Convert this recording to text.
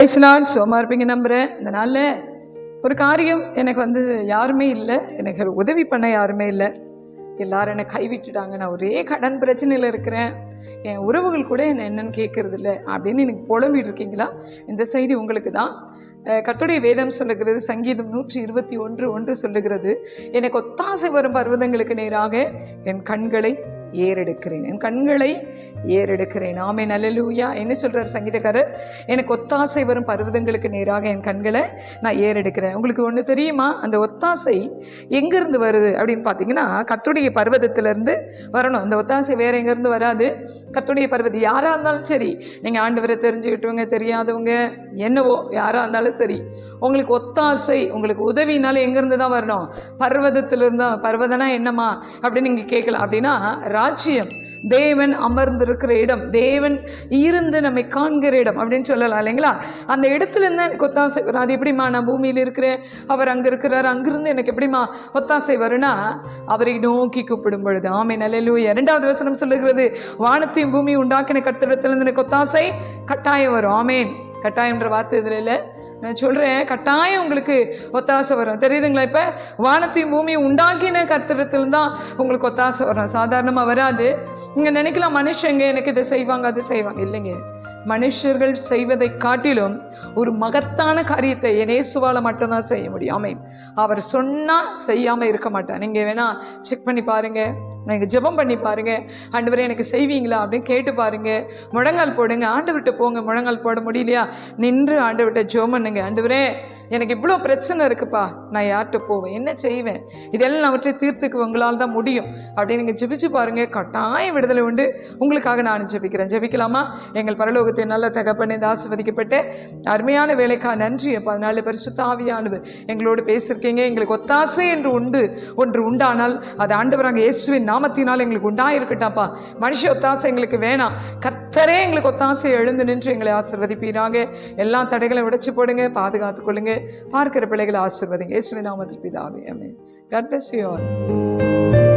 பேசலான்னு சோமா இருப்பீங்க நம்புகிறேன் இந்த நாளில் ஒரு காரியம் எனக்கு வந்து யாருமே இல்லை. எனக்கு உதவி பண்ண யாருமே இல்லை. எல்லாரும் என்னை கைவிட்டுட்டாங்க. நான் ஒரே கடன் பிரச்சனையில் இருக்கிறேன். என் உறவுகள் கூட என்னை என்னன்னு கேட்கறது இல்லை. அப்படின்னு எனக்கு புலம்பிட்டு இருக்கீங்களா? இந்த செய்தி உங்களுக்கு தான். கத்துடைய வேதம் சொல்லுகிறது சங்கீதம் நூற்றி இருபத்தி ஒன்று ஒன்று சொல்லுகிறது. எனக்கு ஒத்தாசை வரும் பர்வதங்களுக்கு நேராக என் கண்களை ஏறெடுக்கிறேன். என் கண்களை ஏறெடுக்கிறேன். ஆமே நல்லலூயா என்ன சொல்கிறார் சங்கீதக்காரர்? எனக்கு ஒத்தாசை வரும் பருவதங்களுக்கு நேராக என் கண்களை நான் ஏறெடுக்கிறேன். உங்களுக்கு ஒன்று தெரியுமா? அந்த ஒத்தாசை எங்கேருந்து வருது அப்படின்னு பார்த்தீங்கன்னா கத்துடைய பர்வதத்திலேருந்து வரணும். அந்த ஒத்தாசை வேறு எங்கேருந்து வராது? கத்துடைய பர்வதம் யாராக இருந்தாலும் சரி. நீங்கள் ஆண்டவரை தெரிஞ்சுக்கிட்டவங்க தெரியாதவங்க என்னவோ யாராக இருந்தாலும் சரி. உங்களுக்கு ஒத்தாசை உங்களுக்கு உதவினால எங்கேருந்து தான் வரணும்? பர்வதத்திலிருந்து தான் பர்வதனா என்னம்மா? அப்படின்னு நீங்கள் கேட்கலாம் அப்படின்னா ராஜ்யம். தேவன் அமர்ந்திருக்கிற இடம். தேவன் இருந்து நம்மை காண்கிற இடம் அப்படின்னு சொல்லலாம் இல்லைங்களா? அந்த இடத்துல இருந்து எனக்கு ஒத்தாசை வரும். அது எப்படிம்மா? நான் பூமியில் இருக்கிறேன். அவர் அங்கே இருக்கிறார். அங்கிருந்து எனக்கு எப்படிம்மா ஒத்தாசை வரும்னா அவரை நோக்கி கூப்பிடும் பொழுது. ஆமை நல்லலூயா இரண்டாவது வசனம் சொல்லுகிறது வானத்தையும் பூமியும் உண்டாக்கின கட்டிடத்திலிருந்து எனக்கு ஒத்தாசை கட்டாயம் வரும். ஆமேன். கட்டாயம்ன்ற வார்த்தை இதில் இல்லை. நான் சொல்கிறேன் கட்டாயம் உங்களுக்கு ஒத்தாசை வரும். தெரியுதுங்களா இப்போ? வானத்தையும் பூமியும் உண்டாக்கின கத்திரத்தில் தான் உங்களுக்கு ஒத்தாசை வரும். சாதாரணமாக வராது. நீங்கள் நினைக்கலாம் மனுஷங்க எனக்கு இதை செய்வாங்க அது செய்வாங்க. இல்லைங்க. மனுஷர்கள் செய்வதை காட்டிலும் ஒரு மகத்தான காரியத்தை இயேசுவால் மட்டும்தான் செய்ய முடியும். ஆமென். அவர் சொன்னால் செய்யாமல் இருக்க மாட்டார். நீங்கள் வேணால் செக் பண்ணி பாருங்கள் நீங்கள் ஜெபம் பண்ணி பாருங்கள் ஆண்டவரே எனக்கு செய்வீங்களா? அப்படின்னு கேட்டு பாருங்கள் முழங்கால் போடுங்க. விட்டு போங்க. முழங்கால் போட முடியலையா? நின்று ஆண்டவர்கிட்ட ஜெபம் பண்ணுங்க. ஆண்டவரே எனக்கு இவ்வளோ பிரச்சனை இருக்குப்பா. நான் யார்கிட்ட போவேன்? என்ன செய்வேன்? இதெல்லாம் அவற்றை தீர்த்துக்கு உங்களால் தான் முடியும். அப்படின்னு நீங்கள் ஜெபிச்சு பாருங்கள் கட்டாயம் விடுதலை உண்டு. உங்களுக்காக நான் ஜெபிக்கிறேன். ஜெபிக்கலாமா? எங்கள் பரலோகத்தை நல்ல தகப்பனை இந்த ஆசிர்வதிக்கப்பட்ட அருமையான வேலைக்கா நன்றி அப்போ. அதனால பரிசுத்தாவியானவர் எங்களோடு பேசியிருக்கீங்க. எங்களுக்கு ஒத்தாசை என்று உண்டு ஒன்று உண்டானால் அது ஆண்டவராங்க இயேசுவின் நாமத்தினால் எங்களுக்கு உண்டாயிருக்கட்டாப்பா. மனுஷ ஒத்தாசை எங்களுக்கு வேணாம். கர்த்தரே எங்களுக்கு ஒத்தாசை எழுந்து நின்று எங்களை ஆசிர்வதிப்பீராங்க எல்லா தடைகளை உடைச்சு போடுங்க பாதுகாத்துக் கொள்ளுங்க. பார்க்கிற பிள்ளைகளை ஆசிர்வதிங்க. இயேசுவின் நாமத்தில் பிதாவே. அமே God bless you all.